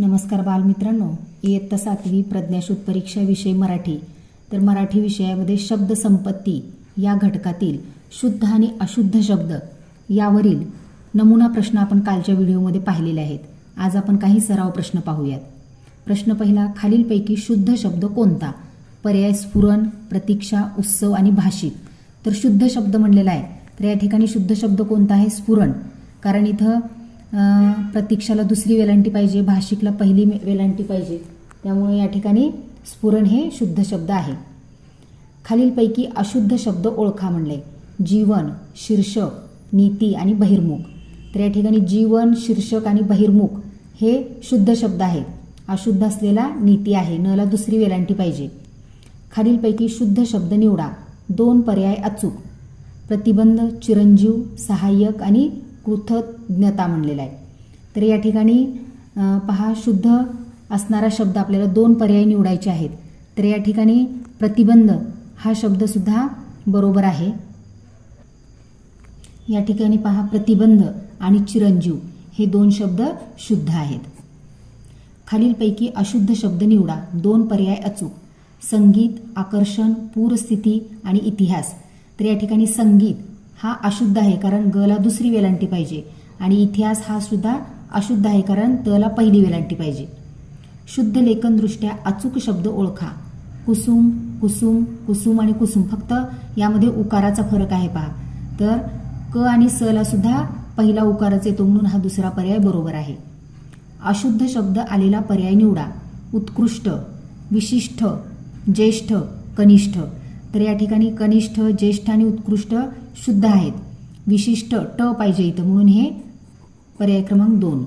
नमस्कार बालमित्रांनो. इयत्ता सातवी प्रज्ञाशोध परीक्षा विषय मराठी. तर मराठी विषयामध्ये शब्दसंपत्ती या घटकातील शुद्ध आणि अशुद्ध शब्द यावरील नमुना प्रश्न आपण कालच्या व्हिडिओमध्ये पाहिलेले आहेत. आज आपण काही सराव प्रश्न पाहूयात. प्रश्न पहिला खालीलपैकी शुद्ध शब्द कोणता? पर्याय स्फुरण प्रतीक्षा उत्सव आणि भाषिक. तर शुद्ध शब्द म्हणलेला आहे. तर या ठिकाणी शुद्ध शब्द कोणता आहे? स्फुरण. कारण इथं प्रतीक्षाला दुसरी वेलांटी पाहिजे भाषिकला पहिली वेलांटी पाहिजे. त्यामुळे या ठिकाणी स्फुरण हे शुद्ध शब्द आहे. खालीलपैकी अशुद्ध शब्द ओळखा म्हणले. जीवन शीर्षक नीती आणि बहिर्मुख. तर या ठिकाणी जीवन शीर्षक आणि बहिर्मुख हे शुद्ध शब्द आहेत अशुद्ध असलेला नीती आहे. नला दुसरी वेलांटी पाहिजे. खालीलपैकी शुद्ध शब्द निवडा. दोन पर्याय अचूक. प्रतिबंध चिरंजीव सहाय्यक आणि कृतज्ञता म्हणलेला आहे. तर या ठिकाणी पहा शुद्ध असणारा शब्द आपल्याला दोन पर्याय निवडायचे आहेत. तर या ठिकाणी प्रतिबंध हा शब्दसुद्धा बरोबर आहे. या ठिकाणी पहा प्रतिबंध आणि चिरंजीव हे दोन शब्द शुद्ध आहेत. खालीलपैकी अशुद्ध शब्द निवडा. दोन पर्याय अचूक. संगीत आकर्षण पूरस्थिती आणि इतिहास. तर या ठिकाणी संगीत हा अशुद्ध आहे कारण गला दुसरी वेलांटी पाहिजे. आणि इतिहास हा सुद्धा अशुद्ध आहे कारण तला पहिली वेलांटी पाहिजे. शुद्ध लेखनदृष्ट्या अचूक शब्द ओळखा. कुसुम कुसुम कुसुम आणि कुसुम फक्त यामध्ये उकाराचा फरक आहे पहा. तर क आणि स ला सुद्धा पहिला उकारच येतो म्हणून हा दुसरा पर्याय बरोबर आहे. अशुद्ध शब्द आलेला पर्याय निवडा. उत्कृष्ट विशिष्ट ज्येष्ठ कनिष्ठ. तर या ठिकाणी कनिष्ठ ज्येष्ठ आणि उत्कृष्ट शुद्ध आहेत. विशिष्ट ट पाहिजे इथं म्हणून हे पर्याय क्रमांक दोन.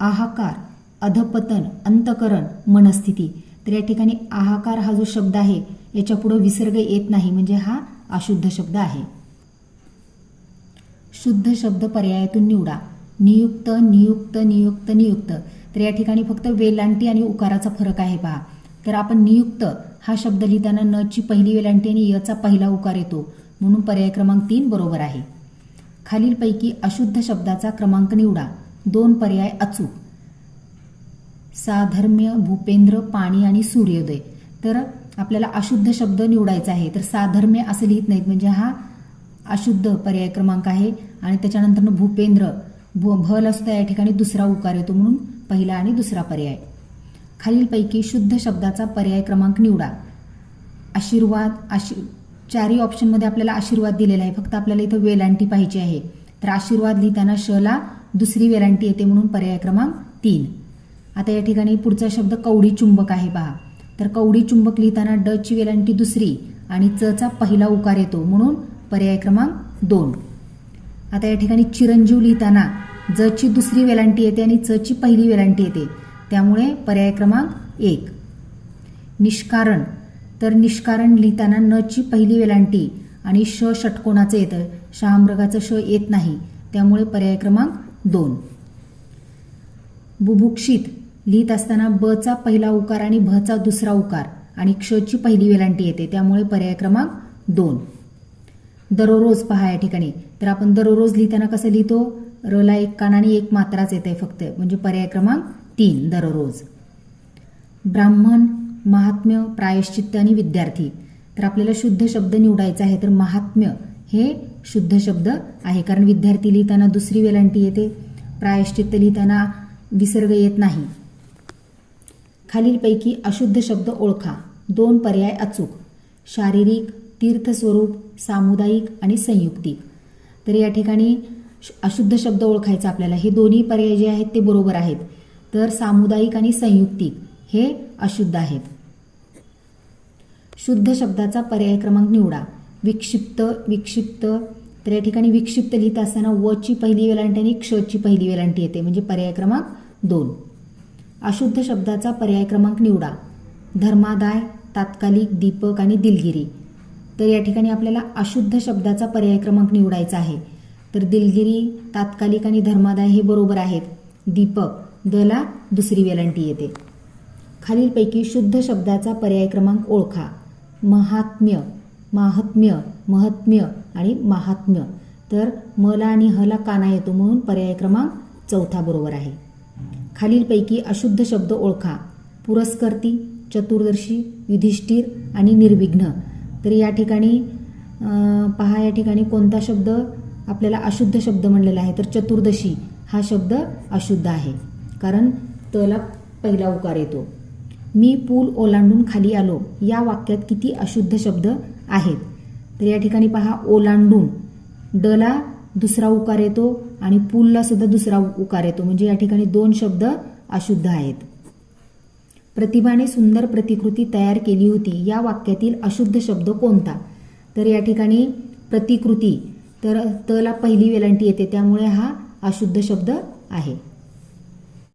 आहाकार अधपतन अंतकरण मनस्थिती. तर या ठिकाणी आहाकार हा जो शब्द आहे याच्यापुढं विसर्ग येत नाही म्हणजे हा अशुद्ध शब्द आहे. शुद्ध शब्द पर्यायातून निवडा. नियुक्त नियुक्त नियुक्त नियुक्त. तर या ठिकाणी फक्त वेलांटी आणि उकाराचा फरक आहे पहा. तर आपण नियुक्त हा शब्द लिहिताना न ची पहिली वेलांटी आणि यचा पहिला उकार येतो. म्हणून पर्याय क्रमांक तीन बरोबर आहे. खालीलपैकी अशुद्ध शब्दाचा क्रमांक निवडा. दोन पर्याय अचूक. साधर्म्य भूपेंद्र पाणी आणि सूर्योदय. तर आपल्याला अशुद्ध शब्द निवडायचा आहे. तर साधर्म्य असं लिहित नाहीत. म्हणजे हा अशुद्ध पर्याय क्रमांक आहे. आणि त्याच्यानंतर भूपेंद्र. भू भल असतो या ठिकाणी दुसरा उकार येतो म्हणून पहिला आणि दुसरा पर्याय. खालीलपैकी शुद्ध शब्दाचा पर्याय क्रमांक निवडा. आशीर्वाद आशी चारही ऑप्शनमध्ये आपल्याला आशीर्वाद दिलेला आहे. फक्त आपल्याला इथं वेलांटी पाहिजे आहे. तर आशीर्वाद लिहिताना शला दुसरी वेलांटी येते म्हणून पर्याय क्रमांक तीन. आता या ठिकाणी पुढचा शब्द कवडी चुंबक आहे पहा. तर कवडी चुंबक लिहिताना ड ची वेलांटी दुसरी आणि च चा पहिला उकार येतो म्हणून पर्याय क्रमांक दोन. आता या ठिकाणी चिरंजीव लिहिताना ज ची दुसरी वेलांटी येते आणि च ची पहिली वेलांटी येते. त्यामुळे पर्याय क्रमांक एक. निष्कारण. तर निष्कारण लिहिताना न ची पहिली वेलांटी आणि श षटकोणाचं येतं. शहामृगाचं श येत नाही. त्यामुळे पर्याय क्रमांक दोन. बुभुक्षित. लिहित असताना ब चा पहिला उकार आणि भ चा दुसरा उकार आणि क्ष ची पहिली वेलांटी येते. त्यामुळे पर्याय क्रमांक दोन. दररोज पहा या ठिकाणी. तर आपण दररोज लिहिताना कसं लिहितो? र ला एक कान आणि एक मात्राच येते फक्त. म्हणजे पर्याय क्रमांक तीन दररोज. ब्राह्मण महात्म्य प्रायश्चित्त आणि विद्यार्थी. तर आपल्याला शुद्ध शब्द निवडायचा आहे तर महात्म्य हे शुद्ध शब्द आहे. कारण विद्यार्थी लिहिताना दुसरी वेलांटी येते. प्रायश्चित्त लिहिताना विसर्ग येत नाही. खालीलपैकी अशुद्ध शब्द ओळखा. दोन पर्याय अचूक. शारीरिक तीर्थस्वरूप सामुदायिक आणि संयुक्तिक. तर या ठिकाणी अशुद्ध शब्द ओळखायचा आपल्याला. हे दोन्ही पर्याय जे आहेत ते बरोबर आहेत. तर सामुदायिक आणि संयुक्तिक हे अशुद्ध आहेत. शुद्ध शब्दाचा पर्याय क्रमांक निवडा. विक्षिप्त विक्षिप्त. तर या ठिकाणी विक्षिप्त लिहित असताना वची पहिली वेलांटी आणि क्षची पहिली वेलांटी येते म्हणजे पर्याय क्रमांक दोन. अशुद्ध शब्दाचा पर्याय क्रमांक निवडा. धर्मादाय तात्कालिक दीपक आणि दिलगिरी. तर या ठिकाणी आपल्याला अशुद्ध शब्दाचा पर्याय क्रमांक निवडायचा आहे. तर दिलगिरी तात्कालिक आणि धर्मादाय हे बरोबर आहेत. दीपक. दला दुसरी वेलंटी येते. खालीलपैकी शुद्ध शब्दाचा पर्याय क्रमांक ओळखा. महात्म्य माहात्म्य महत्म्य आणि महात्म्य. तर मला आणि हला काना येतो म्हणून पर्याय क्रमांक चौथा बरोबर आहे. खालीलपैकी अशुद्ध शब्द ओळखा. पुरस्कर्ती चतुर्दशी युधिष्ठिर आणि निर्विघ्न. तर या ठिकाणी पहा या ठिकाणी कोणता शब्द आपल्याला अशुद्ध शब्द म्हणलेला आहे. तर चतुर्दशी हा शब्द अशुद्ध आहे. कारण तला पहिला उकार येतो. मी पूल ओलांडून खाली आलो. या वाक्यात किती अशुद्ध शब्द आहेत. तर या ठिकाणी पहा ओलांडून. डला दुसरा उकार येतो आणि पूलला सुद्धा दुसरा उकार येतो. म्हणजे या ठिकाणी दोन शब्द अशुद्ध आहेत. प्रतिभाने सुंदर प्रतिकृती तयार केली होती. या वाक्यातील अशुद्ध शब्द कोणता? तर या ठिकाणी प्रतिकृती. तर तला पहिली वेलांटी येते. त्यामुळे हा अशुद्ध शब्द आहे.